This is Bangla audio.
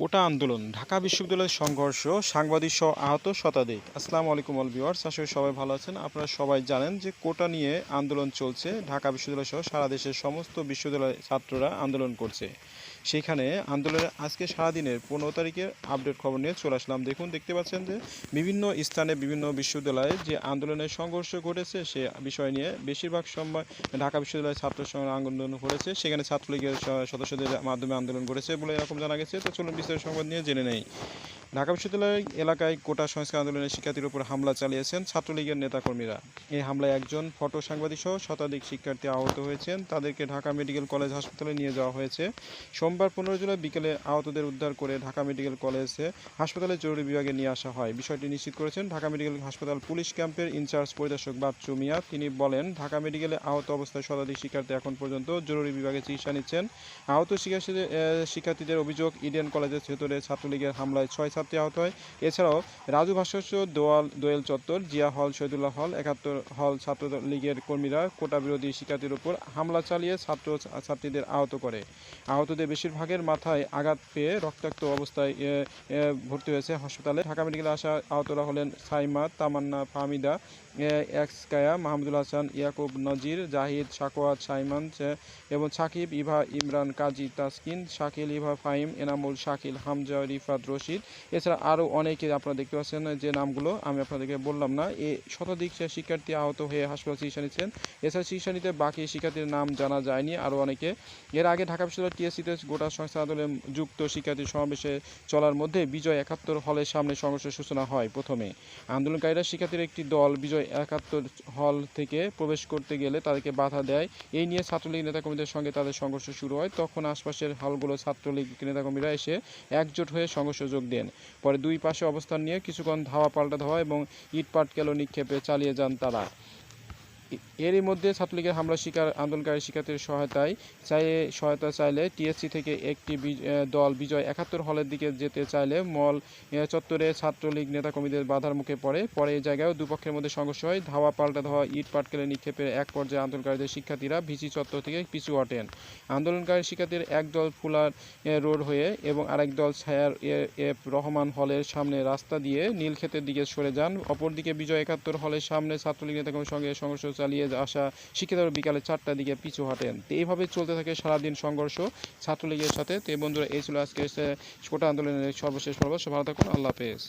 কোটা আন্দোলন, ঢাকা বিশ্ববিদ্যালয়ের সংঘর্ষ, সাংবাদিক সহ আহত শতাধিক। আসসালামু আলাইকুম অল বিওয়ার্স করি সবাই ভালো আছেন। আপনারা সবাই জানেন যে কোটা নিয়ে আন্দোলন চলছে। ঢাকা বিশ্ববিদ্যালয় সহ সারা দেশের সমস্ত বিশ্ববিদ্যালয়ের ছাত্ররা আন্দোলন করছে। সেখানে আন্দোলনের আজকে সারাদিনের পনেরো তারিখের আপডেট খবর নিয়ে চলে আসলাম। দেখুন, দেখতে পাচ্ছেন যে বিভিন্ন স্থানে বিভিন্ন বিশ্ববিদ্যালয়ে যে আন্দোলনের সংঘর্ষ ঘটেছে সে বিষয় নিয়ে বেশিরভাগ সময় ঢাকা বিশ্ববিদ্যালয়ের ছাত্র সংগ্রাম আন্দোলন করেছে সেখানে ছাত্রলীগের সদস্যদের মাধ্যমে আন্দোলন করেছে বলে এরকম জানা গেছে। তো চলুন বিস্তারিত সংবাদ নিয়ে জেনে নেই। ঢাকা বিশ্ববিদ্যালয় এলাকায় কোটা সংস্কার আন্দোলনের শিক্ষার্থীর উপর হামলা চালিয়েছেন ছাত্রলীগের নেতাকর্মীরা। এই হামলায় একজন ফটো সাংবাদিক সহ শতাধিক শিক্ষার্থী আহত হয়েছেন। তাদেরকে ঢাকা মেডিকেল কলেজ হাসপাতালে নিয়ে যাওয়া হয়েছে। সোমবার পনেরো জুলাই বিকেলে আহতদের উদ্ধার করে ঢাকা মেডিকেল কলেজে হাসপাতালে জরুরি বিভাগে নিয়ে আসা হয়। বিষয়টি নিশ্চিত করেছেন ঢাকা মেডিকেল হাসপাতাল পুলিশ ক্যাম্পের ইনচার্জ পরিদর্শক বাচ্চু মিয়া। তিনি বলেন, ঢাকা মেডিকেলে আহত অবস্থায় শতাধিক শিক্ষার্থী এখন পর্যন্ত জরুরি বিভাগে চিকিৎসা নিচ্ছেন। আহত শিক্ষার্থীদের অভিযোগ, ইডেন কলেজের ভেতরে ছাত্রলীগের হামলায় ছয় ছাত্রী আহত হয়। এছাড়াও রাজু ভাস্কর্য, দোয়াল, দোয়েল চত্বর, জিয়া হল, শহীদুল্লাহ হল, একাত্তর হল ছাত্রলীগের কর্মীরা কোটা বিরোধী শিক্ষার্থীর উপর হামলা চালিয়ে ছাত্র ছাত্রীদের আহত করে। আহতদের বেশিরভাগের মাথায় আঘাত পেয়ে রক্তাক্ত অবস্থায় ভর্তি হয়েছে হাসপাতালে। ঢাকা মেডিকেলে আসা আহতরা হলেন সাইমা, তামান্না, ফাহমিদা এক্সকায়া, মাহমুদুল হাসান, ইয়াকুব নজির, জাহিদ সাকোয়াত সাইমান এবং সাকিব, ইভা, ইমরান, কাজী, তাসকিন, শাকিল, ইভা, ফাহিম, এনামুল, শাকিল, হামজা, রিফাত, রশিদ এছাড়া আরও অনেকে আপনারা দেখতে পাচ্ছেন যে নামগুলো আমি আপনাদেরকে বললাম না। এ শতাধিক শিক্ষার্থী আহত হয়ে হাসপাতাল চিকিৎসা নিচ্ছেন। এছাড়া চিকিৎসা নিতে বাকি শিক্ষার্থীর নাম জানা যায়নি আরও অনেকে। এর আগে ঢাকা বিশ্ববিদ্যালয় টিএসসিতে গোটা সংস্থা আন্দোলনে যুক্ত শিক্ষার্থী সমাবেশে চলার মধ্যে বিজয় একাত্তর হলের সামনে সংঘর্ষের সূচনা হয় প্রথমে। আন্দোলনকারীরা শিক্ষার্থীর একটি দল বিজয় একাত্তর হল থেকে প্রবেশ করতে গেলে তাদেরকে বাধা দেয়। এই নিয়ে ছাত্রলীগ নেতাকর্মীদের সঙ্গে তাদের সংঘর্ষ শুরু হয়। তখন আশপাশের হলগুলো ছাত্রলীগ নেতাকর্মীরা এসে একজোট হয়ে সংঘর্ষ যোগ দেন। পরে দুই পাশে অবস্থান নিয়ে কিছুক্ষণ ধাওয়া পাল্টা ধাওয়া এবং ইট পাটকেল নিক্ষেপে চালিয়ে যান তারা। এরই মধ্যে ছাত্রলীগের হামলা শিকার, আন্দোলনকারী শিক্ষার্থীর সহায়তায় চাইলে সহায়তা চাইলে টিএসসি থেকে একটি দল বিজয় একাত্তর হলের দিকে যেতে চাইলে মল চত্বরে ছাত্রলীগ নেতাকর্মীদের বাধার মুখে পড়ে। পরে এই জায়গায় দুপক্ষের মধ্যে সংঘর্ষ হয়। ধাওয়া পাল্টা ধাওয়া ইট পাটকেলে নিক্ষেপের এক পর্যায়ে আন্দোলনকারীদের শিক্ষার্থীরা ভিসি চত্বর থেকে পিছু হটেন। আন্দোলনকারী শিক্ষার্থীর এক দল ফুলার রোড হয়ে এবং আরেক দল ছায়ার এফ রহমান হলের সামনে রাস্তা দিয়ে নীলক্ষেতের দিকে সরে যান। অপরদিকে বিজয় একাত্তর হলের সামনে ছাত্রলীগ নেতাকর্মীর সঙ্গে সংঘর্ষ চালিয়ে আসা শিক্ষিতরা বিকালে চারটার দিকে পিছু হাঁটেন। তো এইভাবে চলতে থাকে সারাদিন সংঘর্ষ ছাত্রলীগের সাথে। তো বন্ধুরা, এই ছিল আজকে কোটা আন্দোলনের সর্বশেষ পর্ব। ভালো থাকুন, আল্লাহ হাফেজ।